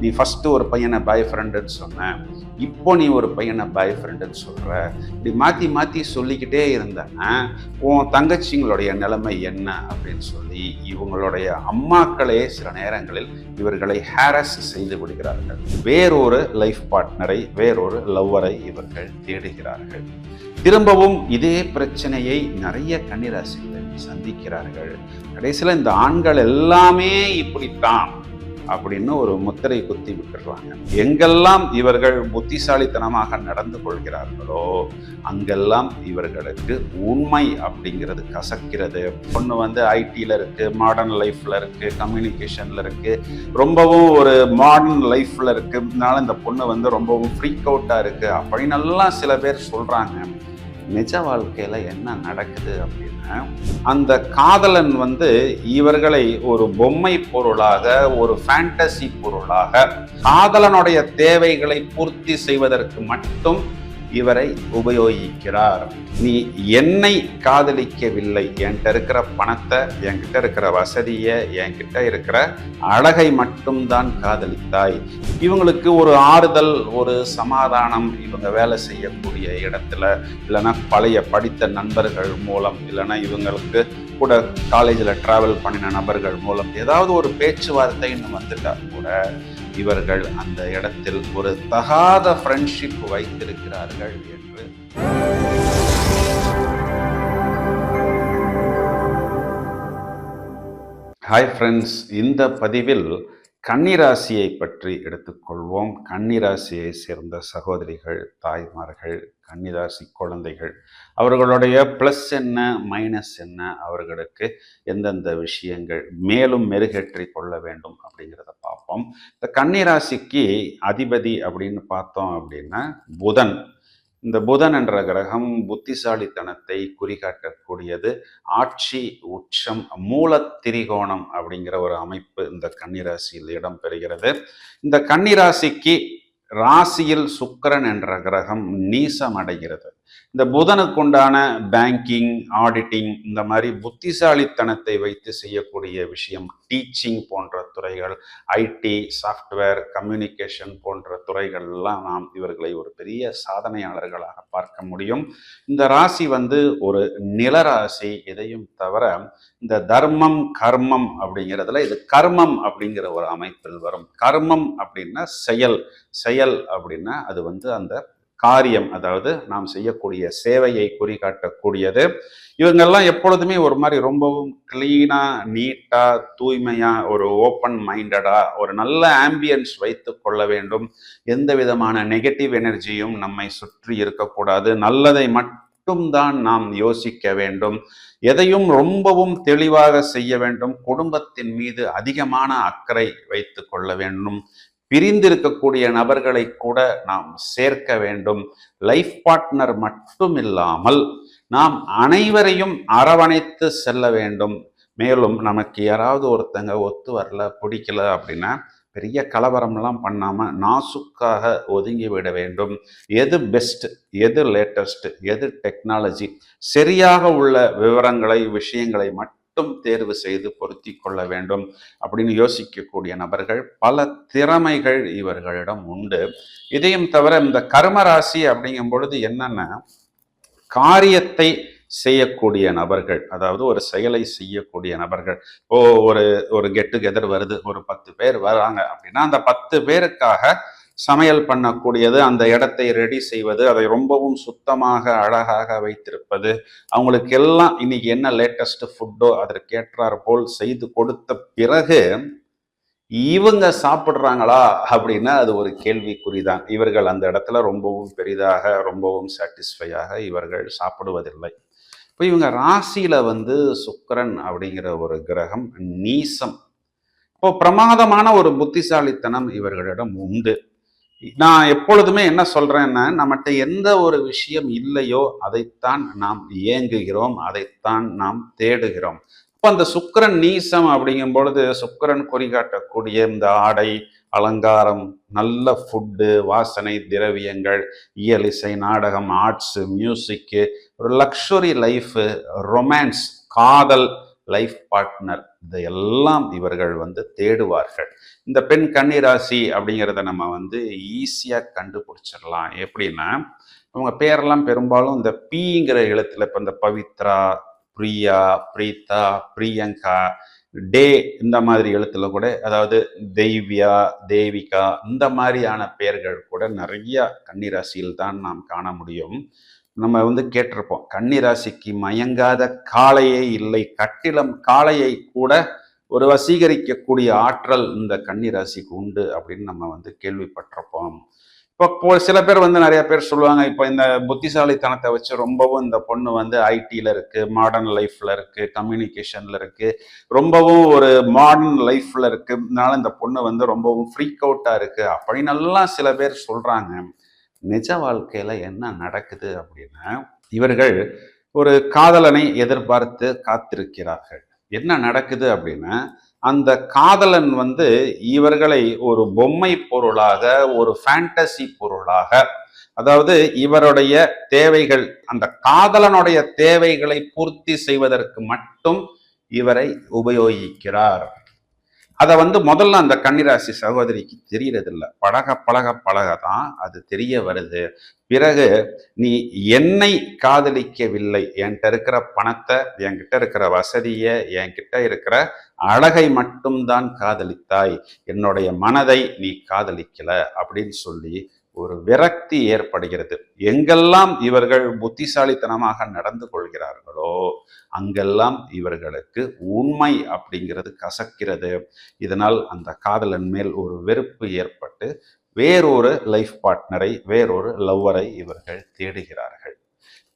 நீ ஃபஸ்ட்டு ஒரு பையனை பாய் ஃப்ரெண்டுன்னு சொன்னேன் இப்போ நீ ஒரு பையனை பாய் ஃப்ரெண்டுன்னு சொல்கிற இப்படி மாற்றி மாற்றி சொல்லிக்கிட்டே இருந்தேன்னா உன் தங்கச்சிங்களுடைய நிலைமை என்ன அப்படின்னு சொல்லி இவங்களுடைய அம்மாக்களே சில நேரங்களில் இவர்களை ஹாரஸ் செய்து விடுகிறார்கள். வேறொரு லைஃப் பார்ட்னரை வேறொரு லவ்வரை இவர்கள் தேடுகிறார்கள். திரும்பவும் இதே பிரச்சனையை நிறைய கன்னிராசிகள் சந்திக்கிறார்கள். கடைசியில் இந்த ஆண்கள் எல்லாமே இப்படித்தான். அப்படின்னு ஒரு முத்திரை குத்தி விட்டுடுறாங்க. எங்கெல்லாம் இவர்கள் புத்திசாலித்தனமாக நடந்து கொள்கிறார்களோ அங்கெல்லாம் இவர்களுக்கு உண்மை அப்படிங்கிறது கசக்கிறது. பொண்ணு வந்து ஐடியில் இருக்குது மாடர்ன் லைஃப்பில் இருக்குது கம்யூனிகேஷனில் இருக்குது ரொம்பவும் ஒரு மாடர்ன் லைஃப்பில் இருக்குனால இந்த பொண்ணு வந்து ரொம்பவும் ஃப்ரீக் இருக்குது அப்படின்னு அப்படின்னெல்லாம் சில பேர் சொல்கிறாங்க நிஜ வாழ்க்கையில் என்ன நடக்குது அப்படின்னா அந்த காதலன் வந்து இவர்களை ஒரு பொம்மை பொருளாக ஒரு ஃபேண்டசி பொருளாக காதலனுடைய தேவைகளை பூர்த்தி செய்வதற்கு மட்டும் இவரை உபயோகிக்கிறார். நீ என்னை காதலிக்கவில்லை. என்கிட்ட இருக்கிற பணத்தை என்கிட்ட இருக்கிற வசதியை என்கிட்ட இருக்கிற அழகை மட்டும்தான் காதலித்தாய். இவங்களுக்கு ஒரு ஆறுதல் ஒரு சமாதானம் இவங்க வேலை செய்யக்கூடிய இடத்துல இல்லைன்னா பழைய படித்த நண்பர்கள் மூலம் இல்லைன்னா இவங்களுக்கு கூட காலேஜில் ட்ராவல் பண்ணின நபர்கள் மூலம் ஏதாவது ஒரு பேச்சுவார்த்தைன்னு வந்துட்டால் கூட இவர்கள் அந்த இடத்தில் ஒரு தகாத ஃப்ரெண்ட்ஷிப் வைத்திருக்கிறார்கள் என்று. ஹாய் ஃப்ரெண்ட்ஸ் இந்த பதிவில் கன்னிராசியை பற்றி எடுத்துக்கொள்வோம். கன்னிராசியை சேர்ந்த சகோதரிகள் தாய்மார்கள் கன்னிராசி குழந்தைகள் அவர்களுடைய ப்ளஸ் என்ன மைனஸ் என்ன அவர்களுக்கு எந்தெந்த விஷயங்கள் மேலும் மெருகேற்றி கொள்ள வேண்டும் அப்படிங்கிறத பார்ப்போம். இந்த கன்னிராசிக்கு அதிபதி அப்படின்னு பார்த்தோம் அப்படின்னா புதன். இந்த புதன் என்ற கிரகம் புத்திசாலித்தனத்தை குறிகாட்டக்கூடியது. ஆட்சி உச்சம் மூல திரிகோணம் அப்படிங்கிற ஒரு அமைப்பு இந்த கன்னிராசியில் இடம் பெறுகிறது இந்த கன்னிராசிக்கு ராசியில் சுக்கிரன் என்ற கிரகம் நீசம் அடைகிறது இந்த புதனுக்கு உண்டான பேங்கிங் ஆடிட்டிங் இந்த மாதிரி புத்திசாலித்தனத்தை வைத்து செய்யக்கூடிய விஷயம் டீச்சிங் போன்ற துறைகள் ஐடி சாஃப்ட்வேர் கம்யூனிகேஷன் போன்ற துறைகள்லாம் நாம் இவர்களை ஒரு பெரிய சாதனையாளர்களாக பார்க்க முடியும். இந்த ராசி வந்து ஒரு நிலராசி இதையும் தவிர இந்த தர்மம் கர்மம் அப்படிங்கிறதுல இது கர்மம் அப்படிங்கிற ஒரு அமைப்பில் வரும். கர்மம் அப்படின்னா செயல் செயல் அப்படின்னா அது வந்து அந்த காரியம் அதாவது நாம் செய்யக்கூடிய சேவையை குறிகாட்டக்கூடியது. இவங்கெல்லாம் எப்பொழுதுமே ஒரு மாதிரி ரொம்பவும் கிளீனாக நீட்டாக தூய்மையாக ஒரு ஓப்பன் மைண்டடாக ஒரு நல்ல ஆம்பியன்ஸ் வைத்து கொள்ள வேண்டும். எந்த விதமான நெகட்டிவ் எனர்ஜியும் நம்மை சுற்றி இருக்கக்கூடாது. நல்லதை மட்டும் மட்டும்தான் நாம் யோசிக்க வேண்டும். எதையும் ரொம்பவும் தெளிவாக செய்ய வேண்டும். குடும்பத்தின் மீது அதிகமான அக்கறை வைத்து கொள்ள வேண்டும். பிரிந்திருக்கக்கூடிய நபர்களை கூட நாம் சேர்க்க வேண்டும். லைஃப் பார்ட்னர் மட்டும் இல்லாமல் நாம் அனைவரையும் அரவணைத்து செல்ல வேண்டும். மேலும் நமக்கு யாராவது ஒருத்தங்க ஒத்து வரல பிடிக்கல அப்படின்னா பெரிய கலவரம்லாம் பண்ணாமல் நாசுக்காக ஒதுங்கி விட வேண்டும். எது பெஸ்ட் எது லேட்டஸ்ட் எது டெக்னாலஜி சரியாக உள்ள விவரங்களை விஷயங்களை மட்டும் மட்டும் தேர்வு செய்து பொருத்தி கொள்ள வேண்டும் அப்படின்னு யோசிக்கக்கூடிய நபர்கள் பல திறமைகள் இவர்களிடம் உண்டு. இதையும் தவிர இந்த கர்மராசி அப்படிங்கும் பொழுது என்னன்னா காரியத்தை செய்யக்கூடிய நபர்கள் அதாவது ஒரு செயலை செய்யக்கூடிய நபர்கள். ஓ ஒரு ஒரு கெட் டுகெதர் வருது ஒரு பத்து பேர் வராங்க அப்படின்னா அந்த பத்து பேருக்காக சமையல் பண்ணக்கூடியது அந்த இடத்தை ரெடி செய்வது அதை ரொம்பவும் சுத்தமாக அழகாக வைத்திருப்பது. அவங்களுக்கு எல்லாம் இன்னைக்கு என்ன லேட்டஸ்ட் ஃபுட்டோ அதற்கேற்றார் போல் செய்து கொடுத்த பிறகு இவங்க சாப்பிட்றாங்களா அப்படின்னா அது ஒரு கேள்விக்குறிதான். இவர்கள் அந்த இடத்துல ரொம்பவும் பெரிதாக ரொம்பவும் சாட்டிஸ்ஃபையாக இவர்கள் சாப்பிடுவதில்லை. இப்போ இவங்க ராசியில வந்து சுக்கரன் அப்படிங்கிற ஒரு கிரகம் நீசம். இப்போ பிரமாதமான ஒரு புத்திசாலித்தனம் இவர்களிடம் உண்டு. நான் எப்பொழுதுமே என்ன சொல்றேன்னா நம்மகிட்ட எந்த ஒரு விஷயம் இல்லையோ அதைத்தான் நாம் ஏங்குகிறோம் அதைத்தான் நாம் தேடுகிறோம். அப்போ அந்த சுக்கரன் நீசம் அப்படிங்கும் பொழுது சுக்கரன் குறிகாட்டக்கூடிய இந்த ஆடை அலங்காரம் நல்ல ஃபுட்டு வாசனை திரவியங்கள் இயல் இசை நாடகம் ஆர்ட்ஸு மியூசிக்கு ஒரு லக்ஸுரி லைஃபு ரொமான்ஸ் காதல் லைஃப் பார்ட்னர் இதையெல்லாம் இவர்கள் வந்து தேடுவார்கள். இந்த பெண் கன்னிராசி அப்படிங்கிறத நம்ம வந்து ஈஸியாக கண்டுபிடிச்சிடலாம். எப்படின்னா அவங்க பேரெல்லாம் பெரும்பாலும் இந்த பீங்கிற எழுத்துல இப்போ இந்த பவித்ரா பிரியா பிரீதா பிரியங்கா டே இந்த மாதிரி எழுத்துல கூட அதாவது தெய்வியா தேவிகா இந்த மாதிரியான பெயர்கள் கூட நிறைய கன்னிராசியில் தான் நாம் காண முடியும். நம்ம வந்து கேட்டிருப்போம் கன்னிராசிக்கு மயங்காத காளையே இல்லை கட்டிலம் காளையை கூட ஒரு வசீகரிக்கக்கூடிய ஆற்றல் இந்த கன்னிராசிக்கு உண்டு அப்படின்னு நம்ம வந்து கேள்விப்பட்டிருப்போம். இப்போ சில பேர் வந்து நிறைய பேர் சொல்லுவாங்க இப்போ இந்த புத்திசாலித்தனத்தை வச்சு ரொம்பவும் இந்த பொண்ணு வந்து ஐடியில் இருக்குது மாடர்ன் லைஃப்பில் இருக்குது கம்யூனிகேஷனில் இருக்குது ரொம்பவும் ஒரு மாடர்ன் லைஃப்பில் இருக்கு இந்த பொண்ணு வந்து ரொம்பவும் ஃப்ரீக் அவுட்டாக இருக்குது அப்படின்னெல்லாம் சில பேர் சொல்கிறாங்க நிஜ வாழ்க்கையில் என்ன நடக்குது அப்படின்னா இவர்கள் ஒரு காதலனை எதிர்பார்த்து காத்திருக்கிறார்கள். என்ன நடக்குது அப்படின்னா அந்த காதலன் வந்து இவர்களை ஒரு பொம்மை பொருளாக ஒரு ஃபேண்டசி பொருளாக அதாவது இவருடைய தேவைகள் அந்த காதலனுடைய தேவைகளை பூர்த்தி செய்வதற்கு மட்டும் இவரை உபயோகிக்கிறார். அதை வந்து முதல்ல அந்த கன்னிராசி சகோதரிக்கு தெரியறதில்ல. பழக பழக பழக தான் அது தெரிய வருது. பிறகு நீ என்னை காதலிக்கவில்லை. என்கிட்ட இருக்கிற பணத்தை என்கிட்ட இருக்கிற வசதியை என்கிட்ட இருக்கிற அழகை மட்டும்தான் காதலித்தாய். என்னுடைய மனதை நீ காதலிக்கல அப்படின்னு சொல்லி ஒரு விரக்தி ஏற்படுகிறது. எங்கெல்லாம் இவர்கள் புத்திசாலித்தனமாக நடந்து கொள்கிறார்களோ அங்கெல்லாம் இவர்களுக்கு உண்மை அப்படிங்கிறது கசக்கிறது. இதனால் அந்த காதலன் மேல் ஒரு வெறுப்பு ஏற்பட்டு வேறொரு லைஃப் பார்ட்னரை வேறொரு லவ்வரை இவர்கள் தேடுகிறார்கள்.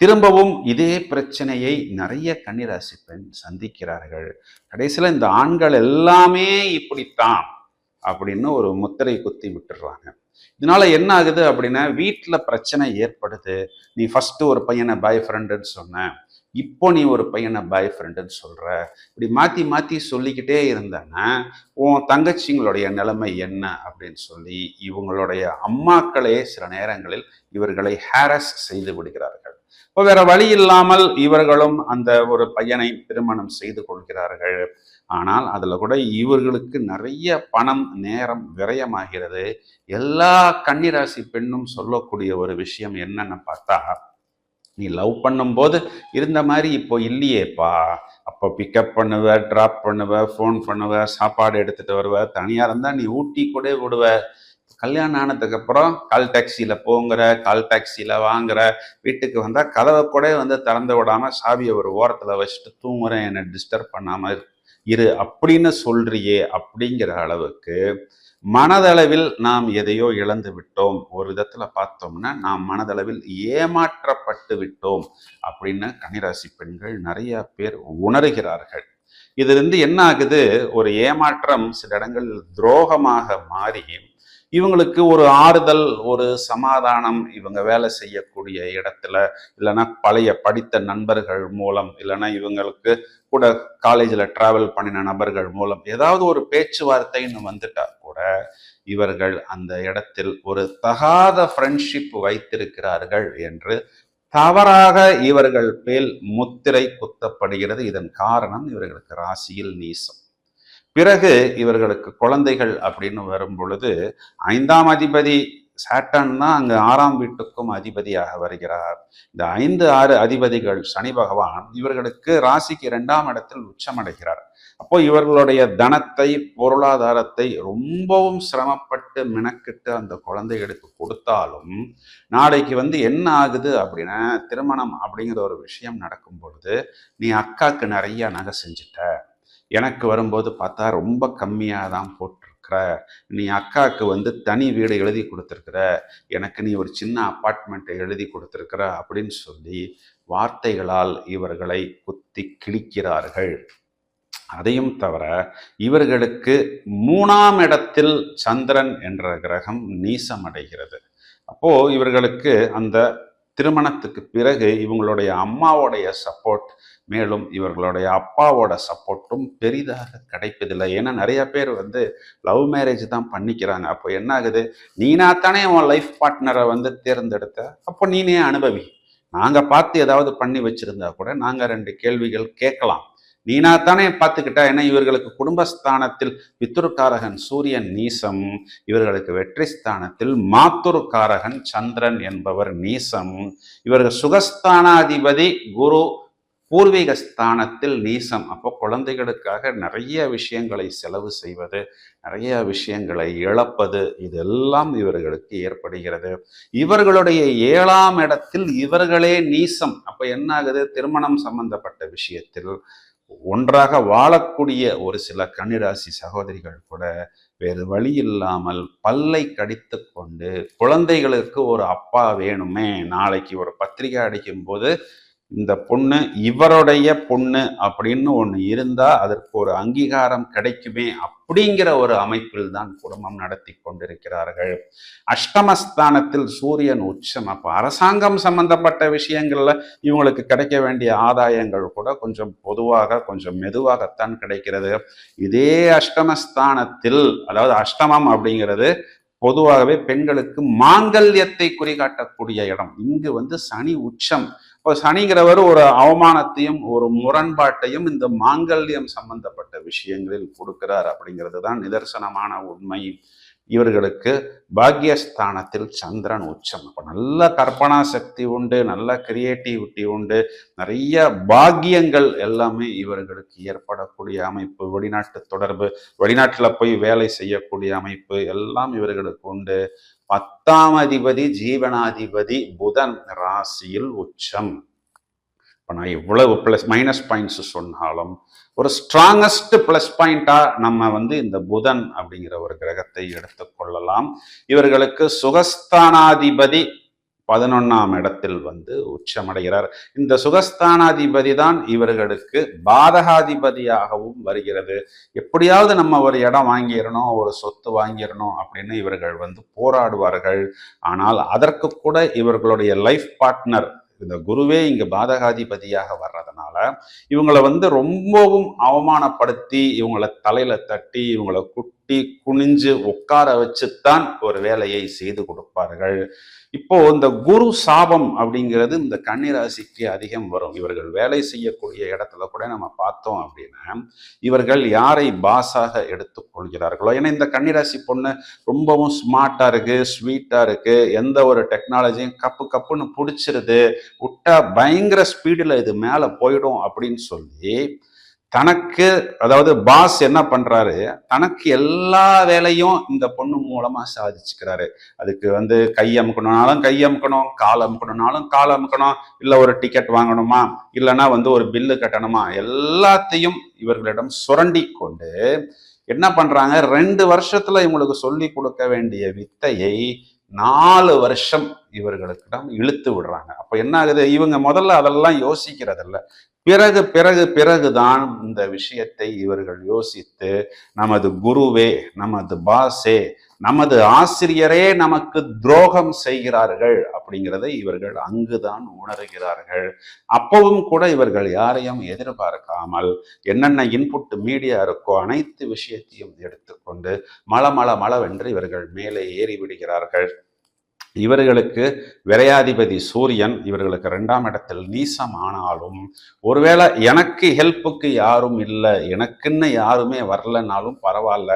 திரும்பவும் இதே பிரச்சனையை நிறைய கன்னிராசி பெண் சந்திக்கிறார்கள். கடைசியில் இந்த ஆண்கள் எல்லாமே இப்படித்தான் அப்படின்னு ஒரு முத்திரை குத்தி விட்டுடுறாங்க இதனால என்ன ஆகுது அப்படின்னா வீட்டில் பிரச்சனை ஏற்படுது. நீ ஃபஸ்ட்டு ஒரு பையனை பாய் ஃப்ரெண்டுன்னு சொன்ன. இப்போ நீ ஒரு பையனை பாய் ஃப்ரெண்டுன்னு சொல்கிற இப்படி மாற்றி மாற்றி சொல்லிக்கிட்டே இருந்தேன்னா உன் தங்கச்சிங்களுடைய நிலைமை என்ன அப்படின்னு சொல்லி இவங்களுடைய அம்மாக்களே சில நேரங்களில் இவர்களை ஹாரஸ் செய்து விடுகிறார்கள். இப்போ வேற வழி இல்லாமல் இவர்களும் அந்த ஒரு பையனை திருமணம் செய்து கொள்கிறார்கள். ஆனால் அதில் கூட இவர்களுக்கு நிறைய பணம் நேரம் விரயமாகிறது. எல்லா கன்னிராசி பெண்ணும் சொல்லக்கூடிய ஒரு விஷயம் என்னன்னு பார்த்தா நீ லவ் பண்ணும்போது இருந்த மாதிரி இப்போ இல்லையேப்பா. அப்போ பிக்கப் பண்ணுவ ட்ராப் பண்ணுவ ஃபோன் பண்ணுவ சாப்பாடு எடுத்துகிட்டு வருவ தனியாக இருந்தால் நீ ஊட்டி கூட விடுவ. கல்யாணம் ஆனதுக்கு அப்புறம் கால் டாக்ஸியில் போங்கிற கால் டாக்ஸியில் வாங்குற வீட்டுக்கு வந்தால் கதவை கூட வந்து திறந்து விடாமல் சாவியை ஒரு ஓரத்தில் வச்சுட்டு தூங்குறேன் என்னை டிஸ்டர்ப் பண்ணாமல் இரு அப்படின்னு சொல்றியே அப்படிங்கிற அளவுக்கு மனதளவில் நாம் எதையோ இழந்து விட்டோம். ஒரு விதத்துல பார்த்தோம்னா நாம் மனதளவில் ஏமாற்றப்பட்டு விட்டோம் அப்படின்னு கன்னிராசி பெண்கள் நிறைய பேர் உணர்கிறார்கள். இதுல இருந்து என்ன ஆகுது ஒரு ஏமாற்றம் சில இடங்களில் துரோகமாக மாறி இவங்களுக்கு ஒரு ஆறுதல் ஒரு சமாதானம் இவங்க வேலை செய்யக்கூடிய இடத்துல இல்லைன்னா பழைய படித்த நண்பர்கள் மூலம் இல்லைன்னா இவங்களுக்கு கூட காலேஜில் ட்ராவல் பண்ணின நபர்கள் மூலம் ஏதாவது ஒரு பேச்சுவார்த்தைன்னு வந்துட்டா கூட இவர்கள் அந்த இடத்தில் ஒரு தகாத ஃப்ரெண்ட்ஷிப் வைத்திருக்கிறார்கள் என்று தவறாக இவர்கள் பேல் முத்திரை குத்தப்படுகிறது. இதன் காரணம் இவர்களுக்கு ராசியில் நீசம். பிறகு இவர்களுக்கு குழந்தைகள் அப்படின்னு வரும் பொழுது ஐந்தாம் அதிபதி சாட்டன் தான் அங்கு ஆறாம் வீட்டுக்கும் அதிபதியாக வருகிறார். இந்த ஐந்து ஆறு அதிபதிகள் சனி பகவான் இவர்களுக்கு ராசிக்கு இரண்டாம் இடத்தில் உச்சமடைகிறார். அப்போ இவர்களுடைய தனத்தை பொருளாதாரத்தை ரொம்பவும் சிரமப்பட்டு மெனக்கிட்டு அந்த குழந்தைகளுக்கு கொடுத்தாலும் நாளைக்கு வந்து என்ன ஆகுது அப்படின்னா திருமணம் அப்படிங்கிற ஒரு விஷயம் நடக்கும் பொழுது நீ அக்காக்கு நிறைய நகை செஞ்சுட்ட. எனக்கு வரும்போது பார்த்தா ரொம்ப கம்மியாக தான் போட்டிருக்கிற. நீ அக்காவுக்கு வந்து தனி வீடு எழுதி கொடுத்துருக்குற. எனக்கு நீ ஒரு சின்ன அப்பார்ட்மெண்ட்டை எழுதி கொடுத்துருக்குற அப்படின்னு சொல்லி வார்த்தைகளால் இவர்களை குத்தி கிழிக்கிறார்கள். அதையும் தவிர இவர்களுக்கு மூணாம் இடத்தில் சந்திரன் என்ற கிரகம் நீசமடைகிறது. அப்போ இவர்களுக்கு அந்த திருமணத்துக்கு பிறகு இவங்களுடைய அம்மாவோடைய சப்போர்ட் மேலும் இவர்களுடைய அப்பாவோட சப்போர்ட்டும் பெரிதாக கிடைப்பதில்லை. ஏன்னா நிறைய பேர் வந்து லவ் மேரேஜ் தான் பண்ணிக்கிறாங்க. அப்போ என்ன ஆகுது நீனா தானே உன் லைஃப் பார்ட்னரை வந்து தேர்ந்தெடுத்த? அப்போ நீனே அனுபவி. நாங்கள் பார்த்து ஏதாவது பண்ணி வச்சுருந்தா கூட நாங்கள் ரெண்டு கேள்விகள் கேட்கலாம். நீனா தானே பார்த்துக்கிட்டா? ஏன்னா இவர்களுக்கு குடும்பஸ்தானத்தில் பித்துருக்காரகன் சூரியன் நீசம் இவர்களுக்கு வெற்றி ஸ்தானத்தில் மாத்துருக்காரகன் சந்திரன் என்பவர் நீசம். இவர்கள் சுகஸ்தானாதிபதி குரு பூர்வீக ஸ்தானத்தில் நீசம். அப்போ குழந்தைகளுக்காக நிறைய விஷயங்களை செலவு செய்வது நிறைய விஷயங்களை இழப்பது இதெல்லாம் இவர்களுக்கு ஏற்படுகிறது. இவர்களுடைய ஏழாம் இடத்தில் இவர்களே நீசம். அப்போ என்ன ஆகுது திருமணம் சம்பந்தப்பட்ட விஷயத்தில் ஒன்றாக வாழக்கூடிய ஒரு சில கன்னிராசி சகோதரிகள் கூட வேறு வழி இல்லாமல் பல்லை கடித்து கொண்டு குழந்தைகளுக்கு ஒரு அப்பா வேணுமே நாளைக்கு ஒரு பத்திரிகை அடிக்கும் போது இந்த பொண்ணு இவருடைய பொண்ணு அப்படின்னு ஒன்று இருந்தால் அதற்கு ஒரு அங்கீகாரம் கிடைக்குமே அப்படிங்கிற ஒரு அமைப்பில் தான் குடும்பம் நடத்தி கொண்டிருக்கிறார்கள். அஷ்டமஸ்தானத்தில் சூரியன் உச்சம். அப்போ அரசாங்கம் சம்பந்தப்பட்ட விஷயங்களில் இவங்களுக்கு கிடைக்க வேண்டிய ஆதாயங்கள் கூட கொஞ்சம் பொதுவாக கொஞ்சம் மெதுவாகத்தான் கிடைக்கிறது. இதே அஷ்டமஸ்தானத்தில் அதாவது அஷ்டமம் அப்படிங்கிறது பொதுவாகவே பெண்களுக்கு மாங்கல்யத்தை குறிகாட்டக்கூடிய இடம். இங்கு வந்து சனி உச்சம். இப்போ சனிங்கிறவர் ஒரு அவமானத்தையும் ஒரு முரண்பாட்டையும் இந்த மாங்கல்யம் சம்பந்தப்பட்ட விஷயங்களில் கொடுக்கிறார் அப்படிங்கிறது தான் நிதர்சனமான உண்மை. இவர்களுக்கு பாக்யஸ்தானத்தில் சந்திரன் உச்சம். அப்போ நல்ல கற்பனா சக்தி உண்டு நல்ல கிரியேட்டிவிட்டி உண்டு. நிறைய பாக்கியங்கள் எல்லாமே இவர்களுக்கு ஏற்படக்கூடிய அமைப்பு. வெளிநாட்டு தொடர்பு வெளிநாட்டில் போய் வேலை செய்யக்கூடிய அமைப்பு எல்லாம் இவர்களுக்கு உண்டு. பத்தாம் அதிபதி ஜீவனாதிபதி புதன் ராசியில் உச்சம். இப்போ நான் இவ்வளவு ப்ளஸ் மைனஸ் பாயிண்ட்ஸ் சொன்னாலும் ஒரு ஸ்ட்ராங்கஸ்ட் ப்ளஸ் பாயிண்டாக நம்ம வந்து இந்த புதன் அப்படிங்கிற ஒரு கிரகத்தை எடுத்துக்கொள்ளலாம் இவர்களுக்கு சுகஸ்தானாதிபதி பதினொன்னாம் இடத்தில் வந்து உச்சமடைகிறார். இந்த சுகஸ்தானாதிபதி தான் இவர்களுக்கு பாதகாதிபதியாகவும் வருகிறது. எப்படியாவது நம்ம ஒரு இடம் வாங்கிடணும் ஒரு சொத்து வாங்கிடணும் அப்படின்னு இவர்கள் வந்து போராடுவார்கள். ஆனால் அதற்கு கூட இவர்களுடைய லைஃப் பார்ட்னர் இந்த குருவே இங்கே பாதகாதிபதியாக வர்றதுனால இவங்களை வந்து ரொம்பவும் அவமானப்படுத்தி இவங்களை தலையில தட்டி இவங்களை குட்டி குனிஞ்சு உட்கார வச்சுத்தான் ஒரு வேலையை செய்து கொடுப்பார்கள். இப்போ இந்த குரு சாபம் அப்படிங்கிறது இந்த கன்னிராசிக்கு அதிகம் வரும். இவர்கள் வேலை செய்யக்கூடிய இடத்துல கூட நம்ம பார்த்தோம் அப்படின்னா இவர்கள் யாரை பாஸாக எடுத்துக்கொள்கிறார்களோ ஏன்னா இந்த கன்னிராசி பொண்ணு ரொம்பவும் ஸ்மார்ட்டா இருக்கு ஸ்வீட்டா இருக்கு. எந்த ஒரு டெக்னாலஜியும் கப்பு கப்புன்னு பிடிச்சிருது. விட்டா பயங்கர ஸ்பீடில் இது மேலே போயிடும் அப்படின்னு சொல்லி தனக்கு அதாவது பாஸ் என்ன பண்றாரு? தனக்கு எல்லா வேலையும் இந்த பொண்ணு மூலமா சாதிச்சுக்கிறாரு. அதுக்கு வந்து கை அமுக்கணும்னாலும் கை அமுக்கணும் கால் அமுக்கணும்னாலும் கால் அமுக்கணும் இல்ல ஒரு டிக்கெட் வாங்கணுமா? இல்லைன்னா வந்து ஒரு பில்லு கட்டணுமா? எல்லாத்தையும் இவர்களிடம் சுரண்டி கொண்டு என்ன பண்றாங்க? ரெண்டு வருஷத்துல இவங்களுக்கு சொல்லி கொடுக்க வேண்டிய வித்தையை நாலு வருஷம் இவர்களுக்கிடம் இழுத்து விடுறாங்க. அப்ப என்ன ஆகுது? இவங்க முதல்ல அதெல்லாம் யோசிக்கிறதில்ல. பிறகு பிறகு பிறகுதான் இந்த விஷயத்தை இவர்கள் யோசித்து நமது குருவே நமது பாசே நமது ஆசிரியரே நமக்கு துரோகம் செய்கிறார்கள் அப்படிங்கிறதை இவர்கள் அங்குதான் உணர்கிறார்கள். அப்பவும் கூட இவர்கள் யாரையும் எதிர்பார்க்காமல் என்னென்ன இன்புட் மீடியா இருக்கோ அனைத்து விஷயத்தையும் எடுத்துக்கொண்டு மல மல மளவென்று இவர்கள் மேலே ஏறி விடுகிறார்கள் இவர்களுக்கு விரையாதிபதி சூரியன் இவர்களுக்கு ரெண்டாம் இடத்தில் நீசம் ஆனாலும் ஒருவேளை எனக்கு ஹெல்ப்புக்கு யாரும் இல்லை எனக்குன்னு யாருமே வரலனாலும் பரவாயில்ல.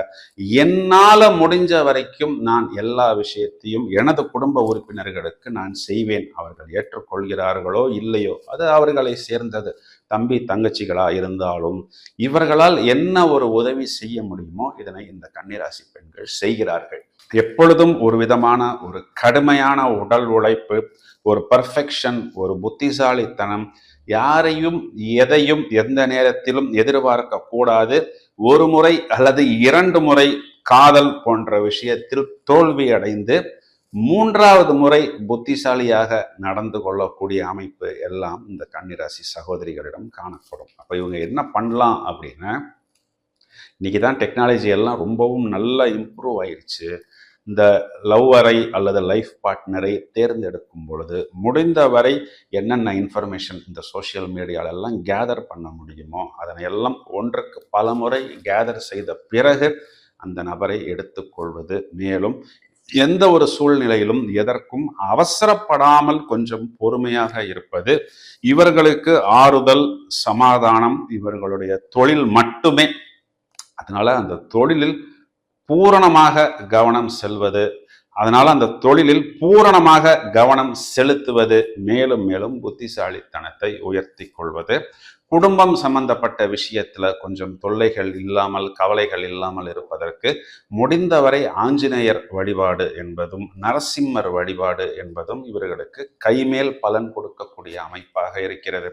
என்னால் முடிஞ்ச வரைக்கும் நான் எல்லா விஷயத்தையும் எனது குடும்ப உறுப்பினர்களுக்கு நான் செய்வேன். அவர்கள் ஏற்றுக்கொள்கிறார்களோ இல்லையோ அது அவர்களை சேர்ந்தது. தம்பி தங்கச்சிகளா இருந்தாலும் இவர்களால் என்ன ஒரு உதவி செய்ய முடியுமோ இதனை இந்த கன்னிராசி பெண்கள் செய்கிறார்கள். எப்பொழுதும் ஒரு விதமான ஒரு கடுமையான உடல் உழைப்பு ஒரு பர்ஃபெக்ஷன் ஒரு புத்திசாலித்தனம் யாரையும் எதையும் எந்த நேரத்திலும் எதிர்பார்க்க கூடாது. ஒரு முறை அல்லது இரண்டு முறை காதல் போன்ற விஷயத்தில் தோல்வி அடைந்து மூன்றாவது முறை புத்திசாலியாக நடந்து கொள்ளக்கூடிய அமைப்பு எல்லாம் இந்த கன்னிராசி சகோதரிகளிடம் காணப்படும். அப்போ இவங்க என்ன பண்ணலாம் அப்படின்னா இன்னைக்கு தான் டெக்னாலஜி எல்லாம் ரொம்பவும் நல்லா இம்ப்ரூவ் ஆயிடுச்சு இந்த லவ்வரை அல்லது லைஃப் பார்ட்னரை தேர்ந்தெடுக்கும் பொழுது முடிந்த வரை என்னென்ன இன்ஃபர்மேஷன் இந்த சோஷியல் மீடியாலெல்லாம் கேதர் பண்ண முடியுமோ அதனை எல்லாம் ஒன்றுக்கு பல முறை கேதர் செய்த பிறகு அந்த நபரை எடுத்துக்கொள்வது மேலும் எந்த ஒரு சூழ்நிலையிலும் எதற்கும் அவசரப்படாமல் கொஞ்சம் பொறுமையாக இருப்பது இவர்களுக்கு ஆறுதல் சமாதானம் இவர்களுடைய தொழில் மட்டுமே. அதனால அந்த தொழிலில் பூரணமாக கவனம் செல்வது. அதனால அந்த தொழிலில் பூரணமாக கவனம் செலுத்துவது மேலும் மேலும் புத்திசாலித்தனத்தை உயர்த்தி கொள்வது. குடும்பம் சம்பந்தப்பட்ட விஷயத்துல கொஞ்சம் தொல்லைகள் இல்லாமல் கவலைகள் இல்லாமல் இருப்பதற்கு முடிந்தவரை ஆஞ்சநேயர் வழிபாடு என்பதும் நரசிம்மர் வழிபாடு என்பதும் இவர்களுக்கு கைமேல் பலன் கொடுக்கக்கூடிய அமைப்பாக இருக்கிறது.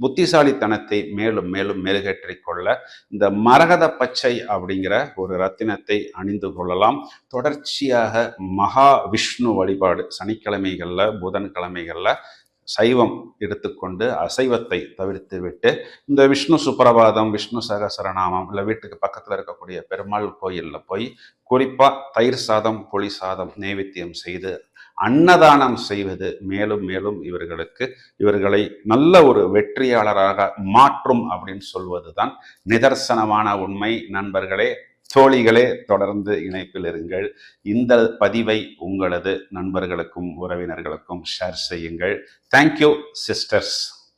புத்திசாலித்தனத்தை மேலும் மேலும் மெருகேற்றி கொள்ள இந்த மரகத பச்சை அப்படிங்கிற ஒரு ரத்தினத்தை அணிந்து கொள்ளலாம். தொடர்ச்சியாக மகா விஷ்ணு வழிபாடு சனிக்கிழமைகள்ல புதன்கிழமைகள்ல சைவம் எடுத்துக்கொண்டு அசைவத்தை தவிர்த்து விட்டு இந்த விஷ்ணு சுப்பிரபாதம் விஷ்ணு சகசரநாமம் இல்லை வீட்டுக்கு பக்கத்தில் இருக்கக்கூடிய பெருமாள் கோயிலில் போய் குறிப்பாக தயிர் சாதம் புளி சாதம் நைவேத்தியம் செய்து அன்னதானம் செய்வது மேலும் மேலும் இவர்களுக்கு இவர்களை நல்ல ஒரு வெற்றியாளராக மாற்றும் அப்படின்னு சொல்வதுதான் நிதர்சனமான உண்மை. நண்பர்களே தோழிகளே தொடர்ந்து இணைப்பில் இருங்கள். இந்த பதிவை உங்களது நண்பர்களுக்கும் உறவினர்களுக்கும் ஷேர் செய்யுங்கள். Thank you sisters